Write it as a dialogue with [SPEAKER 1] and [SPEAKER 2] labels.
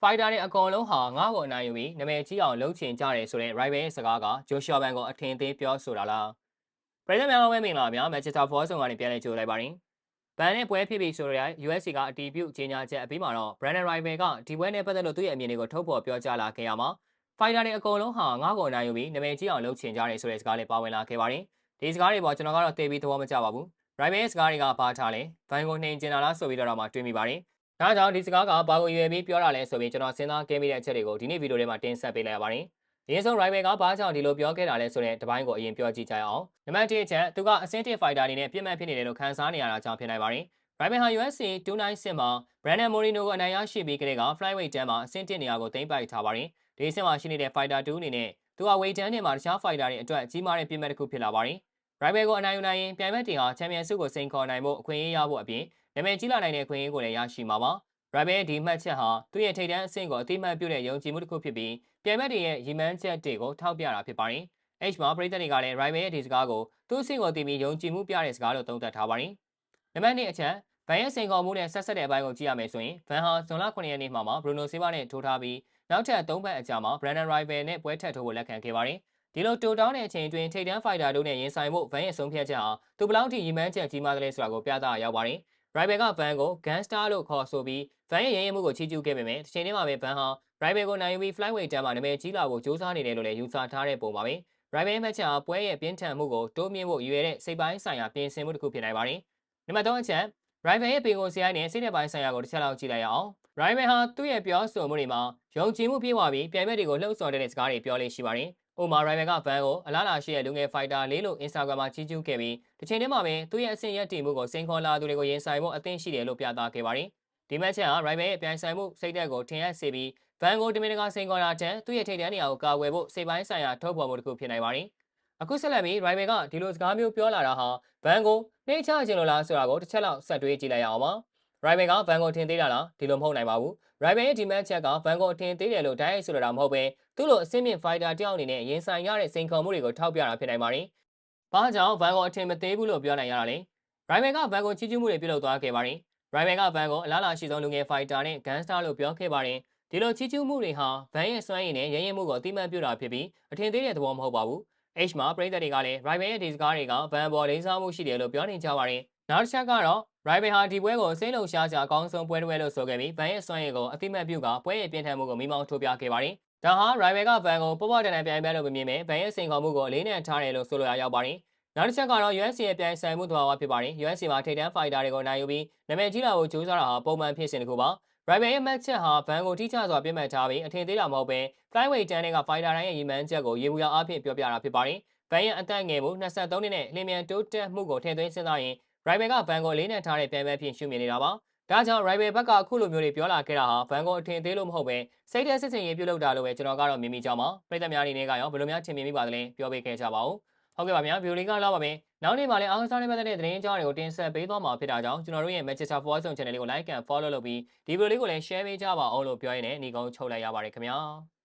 [SPEAKER 1] fighter တွေအကုန်လုံးဟာငါ့ကိုအနိုင်ယူပြီးနာမည်ကြီးအောင်လှုပ်ချင်ကြတယ်ဆိုတဲ့ rival ရဲ့စကားက Joshua Ban ကိုအထင်သေးပြောဆိုတာလားပြည်သူများအားဝဲမင်္ဂလာပါဗျာ Manchester Force ကနေပြန်လည်ကြိုလိုက်ပါရင်ဘန်နဲ့ပွဲဖြစ်ပြီးဆိုရ USC ကအတီးပြုတ်ကြေညာချက်အပြီးမှာတော့ Brandon Rival ကဒီပွဲနဲ့ပတ်သက်လို့သူ့ရဲ့အမြင်တွေကိုထုတ်ဖော်ပြောကြားလာခဲ့ရမှာ fighter တွေအကုန်လုံးဟာငါ့ကိုအနိုင်ယူပြီးနာမည်ကြီးအောင်လှုပ်ချင်ကြတယ်ဆိုတဲ့စကားလေးပါဝင်လာခဲ့ပါတယ်ဒီစကားတွေပေါ်ကျွန်တော်ကတော့သိပြီးသဘောမကျပါဘူး rival ရဲ့စကားတွေကဘာထားလဲဘန်ကိုနှိမ်ကျင်လာလားဆိုပြီးတော့မှတွေးမိပါတယ် ဒါကြောင့်ဒီစကားကဘာကိုရွယ်ပြီးပြောတာလဲဆိုပြီးကျွန်တော်စဉ်းစားခဲ့မိတဲ့အချက်တွေကိုဒီနေ့ဗီဒီယိုထဲမှာတင်ဆက်ပေးလိုက်ရပါတယ်။ဒီဆုံး rival ကဘာကြောင့်ဒီလိုပြောခဲ့တာလဲဆိုတဲ့တပိုင်းကိုအရင်ပြောကြည့်ကြရအောင်။နံပါတ်1အချက်သူကအဆင့်1 fighter အနေနဲ့ပြစ်မှတ်ဖြစ်နေတယ်လို့ခန်းစားနေရတာကြောင့်ဖြစ်နိုင်ပါတယ်။ rival ဟာ UFC 296မှာ Brandon Moreno ကိုအနိုင်ရရှိပြီးကလေးက flyweight တန်းမှာအဆင့်1နေရာကိုသိမ်းပိုက်ထားပါတယ်။ဒီအဆင့်မှာရှိနေတဲ့ fighter 2အနေနဲ့သူက weight တန်းထဲမှာတခြား fighter တွေအတွက်ကြီးမားတဲ့ပြစ်မှတ်တစ်ခုဖြစ်လာပါတယ်။ rival ကိုအနိုင်ယူနိုင်ရင်ပြိုင်ဘက်တွေဟာချန်ပီယံဆုကိုစိန်ခေါ်နိုင်ဖို့အခွင့်အရေးရဖို့အပြင် နာမည်ကြီးလာနိုင်တဲ့အခွင့်အရေးကိုလည်းရရှိမှာပါ။ Rabbit ဒီမှတ်ချက်ဟာသူ့ရဲ့ထိပ်တန်းအဆင့်ကိုအတိအမှတ်ပြုတဲ့ယုံကြည်မှုတစ်ခုဖြစ်ပြီးပြိုင်ဘက်တွေရဲ့ရည်မှန်းချက်တွေကိုထောက်ပြတာဖြစ်ပါတယ်။ H မှာပရိသတ်တွေကလည်း Rabbit ရဲ့ဒီစကားကိုသူ့အဆင့်ကိုတည်ပြီးယုံကြည်မှုပြတဲ့စကားလို့သုံးသပ်ထားပါတယ်။နံပါတ်2အချက်ဗန်ရဲ့စိန်ခေါ်မှုနဲ့ဆက်ဆက်တဲ့အပိုင်းကိုကြည့်ရမယ်ဆိုရင်ဗန်ဟာဇွန်လ9ရက်နေ့မှာမှ Bruno Silva နဲ့ထိုးထားပြီးနောက်ထပ်3ပတ်အကြာမှာ Brandon Rival နဲ့ပွဲထပ်ထိုးဖို့လက်ခံခဲ့ပါတယ်။ဒီလိုတိုတောင်းတဲ့အချိန်အတွင်းထိပ်တန်းဖိုက်တာတို့နဲ့ရင်ဆိုင်ဖို့ဗန်ရဲ့ဆုံးဖြတ်ချက်ဟာသူဘလောက်ထိရည်မှန်းချက်ကြီးမားတယ်လဲဆိုတာကိုပြသရောက်ပါတယ်။ Rival ကဗန်ကို Gangster လို့ခေါ်ဆိုပြီးဗန်ရဲ့ရရင်မှုကိုချီးကျူးခဲ့ပေမဲ့တစ်ချိန်တည်းမှာပဲဗန်ဟာ Rival ကိုနိုင်ယူပြီး Flyweight တန်းမှာနာမည်ကြီးလာဖို့စ조사နေတယ်လို့လည်းယူဆထားတဲ့ပုံပါပဲ။ Rival ရဲ့မှတ်ချက်ဟာပွဲရဲ့ပြင်းထန်မှုကိုတိုးမြင့်ဖို့ရည်ရွယ်တဲ့စိတ်ပိုင်းဆိုင်ရာပြင်ဆင်မှုတစ်ခုဖြစ်နိုင်ပါတယ်။နံပါတ်3အချက် Rival ရဲ့ပင်ကိုစရိုက်နဲ့စိတ်ဓာတ်ပိုင်းဆိုင်ရာကိုတစ်ချက်လောက်ကြည့်လိုက်ရအောင်။ Rival ဟာသူ့ရဲ့ပြောဆိုမှုတွေမှာယုံကြည်မှုပြည့်ဝပြီးပြိုင်ဘက်တွေကိုလှုပ်ဆော်တဲ့စကားတွေပြောလေးရှိပါတယ်။ ဥမာ Rival ကဗန်ကိုအလားလာရှိတဲ့လူငယ် fighter လေးလို့ Instagram မှာချီးကျူးခဲ့ပြီးတစ်ချိန်တည်းမှာပဲသူ့ရဲ့အဆင့်ရက်တည်မှုကိုစိန်ခေါ်လာသူတွေကိုရင်ဆိုင်ဖို့အသင့်ရှိတယ်လို့ပြသခဲ့ပါတယ်။ဒီမက်ချ်ဟာ Rival ရဲ့ပြိုင်ဆိုင်မှုစိတ်ဓာတ်ကိုထင်ဟပ်စေပြီးဗန်ကိုတမင်တကာစိန်ခေါ်တာတဲ့သူ့ရဲ့ထိပ်တန်းနေရာကိုကာကွယ်ဖို့စိတ်ပိုင်းဆိုင်ရာထုတ်ဖော်မှုတစ်ခုဖြစ်နိုင်ပါတယ်။အခုဆက်လက်ပြီး Rival ကဒီလိုစကားမျိုးပြောလာတာဟာဗန်ကိုနှိမ့်ချခြင်းလို့လားဆိုတာကိုတစ်ချက်လောက်ဆက်တွေးကြည့်လိုက်ရအောင်ပါ။ Rival ကဗန်ကိုထင်သေးတာလားဒီလိုမဟုတ်နိုင်ပါဘူး။ Rival ရဲ့ဒီမက်ချက်ကဗန်ကိုထင်သေးတယ်လို့တိုက်ရိုက်ဆိုလိုတာမဟုတ်ပဲသူ့လိုအဆင့်မြင့် fighter တယောက်အနေနဲ့ရင်ဆိုင်ရတဲ့စိန်ခေါ်မှုတွေကိုထောက်ပြတာဖြစ်နိုင်ပါတယ်။ဘာကြောင့်ဗန်ကိုအထင်မသေးဘူးလို့ပြောနိုင်ရတာလဲ။ Rival ကဗန်ကိုချီးကျူးမှုတွေပြုလုပ်သွားခဲ့ပါတယ်။ Rival ကဗန်ကိုအလားလာရှိဆုံးလူငယ် fighter နဲ့ gangster လို့ပြောခဲ့ပါတယ်။ဒီလိုချီးကျူးမှုတွေဟာဗန်ရဲ့စွမ်းရည်နဲ့ရရင်မှုကိုအတိမတ်ပြုတာဖြစ်ပြီးအထင်သေးတဲ့သဘောမဟုတ်ပါဘူး။ H မှာပရိသတ်တွေကလည်း Rival ရဲ့ဒီစကားတွေကဗန်ပေါ်လေးစားမှုရှိတယ်လို့ပြောနေကြပါတယ်။နောက်တစ်ချက်ကတော့ Rival ဟာဒီပွဲကိုစိတ်လုံရှားစရာအကောင်းဆုံးပွဲတစ်ပွဲလို့ဆိုခဲ့ပြီးဗန်ရဲ့စွမ်းရည်ကိုအတိမတ်ပြုကပွဲရဲ့ပြင်းထန်မှုကိုမိမောင်းထိုးပြခဲ့ပါတယ်။ဒါဟာ Rival ကဗန်ကိုပေါ်ပေါ်တန်တန်ပြိုင်ပွဲလို့မမြင်ပဲဗန်ရဲ့စိန်ခေါ်မှုကိုအလေးနဲ့ထားတယ်လို့ဆိုလိုရရောက်ပါတယ်။နောက်တစ်ချက်ကတော့ UFC ရဲ့ပြိုင်ဆိုင်မှုသဘာဝဖြစ်ပါတယ်။ UFC မှာထိပ်တန်း fighter တွေကိုနိုင်ယူပြီးနာမည်ကြီးလာဖို့ကြိုးစားတာဟာပုံမှန်ဖြစ်စဉ်တစ်ခုပါ။ Rival ရဲ့ match ချက်ဟာဗန်ကိုထိချစွာပြစ်မှတ်ထားပြီးအထင်သေးတာမဟုတ်ပဲ flyweight တန်းတွေက fighter တိုင်းရဲ့ရည်မှန်းချက်ကိုရေဘူးရအားဖြင့်ပြောပြတာဖြစ်ပါတယ်။ဗန်ရဲ့အသက်ငယ်မှု23နှစ်နဲ့လျင်မြန်တိုးတက်မှုကိုထည့်သွင်းစဉ်းစားရင် Rival ကဗန်ကိုလေးနဲ့ထားတဲ့ပြိုင်ပွဲဖြစ်ရှုမြင်နေတာပါ။ဒါကြောင့် Rival ဘက်ကအခုလိုမျိုးတွေပြောလာခဲ့တာဟာဗန်ကိုအထင်သေးလို့မဟုတ်ပဲစိတ်သက်စစ်စင်ရေးပြုလုပ်တာလို့ပဲကျွန်တော်ကတော့မြင်မိကြပါပြည်သက်များအနေနဲ့ကရောဘယ်လိုများထင်မြင်မိပါသလဲပြောပေးခဲ့ကြပါဦးဟုတ်ကဲ့ပါဗျာဗီဒီယိုလေးကတော့ပါပဲနောက်နေ့မှာလည်းအားကစားနဲ့ပတ်သက်တဲ့သတင်းကြောင်းတွေကိုတင်ဆက်ပေးသွားမှာဖြစ်တာကြောင့်ကျွန်တော်တို့ရဲ့ Manchester Forward Zone Channel လေးကို like and follow လုပ်ပြီးဒီဗီဒီယိုလေးကိုလည်း share ပေးကြပါအောင်လို့ပြောရင်းနဲ့ညီကုန်းချုပ်လိုက်ရပါတယ်ခင်ဗျာ